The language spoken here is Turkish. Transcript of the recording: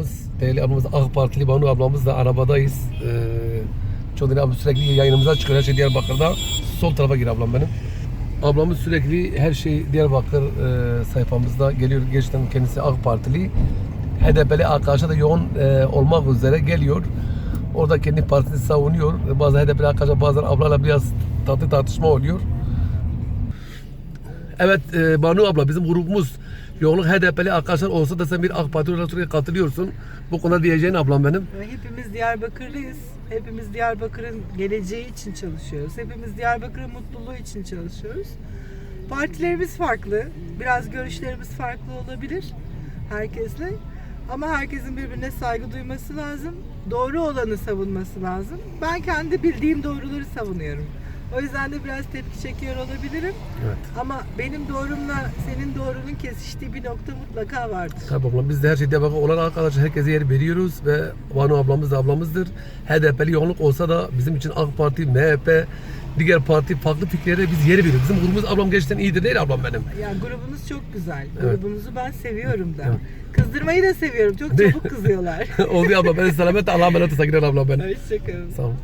ablamız, değerli ablamız, AK Partili Banu ablamız da arabadayız. Ee, Çoğunluğu ablam sürekli yayınımıza çıkıyor. Her şey Diyarbakır'da. Sol tarafa gir ablam benim. Ablamız sürekli her şey Diyarbakır e, sayfamızda geliyor. Gerçekten kendisi AK Partili. HDP'li arkadaşlar da yoğun e, olmak üzere geliyor. Orada kendi partisini savunuyor. Bazı HDP'li arkadaşlar bazen ablayla biraz tatlı tartışma oluyor. Evet e, Banu abla bizim grubumuz yoğunluk HDP'li arkadaşlar olsa da sen bir AK Parti olarak katılıyorsun. Bu konuda diyeceğin ablam benim. Hepimiz Diyarbakırlıyız. Hepimiz Diyarbakır'ın geleceği için çalışıyoruz. Hepimiz Diyarbakır'ın mutluluğu için çalışıyoruz. Partilerimiz farklı. Biraz görüşlerimiz farklı olabilir herkesle. Ama herkesin birbirine saygı duyması lazım. Doğru olanı savunması lazım. Ben kendi bildiğim doğruları savunuyorum. O yüzden de biraz tepki çekiyor olabilirim. Evet. Ama benim doğrumla senin doğrunun kesiştiği bir nokta mutlaka vardır. Tabii ablam biz de her şeyde bakın olan arkadaşlar herkese yer veriyoruz ve Banu ablamız da ablamızdır. HDP'li yoğunluk olsa da bizim için AK Parti, MHP, diğer parti farklı fikirlere biz yer veriyoruz. Bizim grubumuz ablam gerçekten iyidir değil ablam benim. Ya grubunuz çok güzel. Evet. Grubunuzu ben seviyorum da. Evet. Kızdırmayı da seviyorum. Çok çabuk kızıyorlar. Oldu ablam. Ben selametle Allah'a emanet olsun. Gidelim ablam ben. Hoşçakalın. Sağ olun.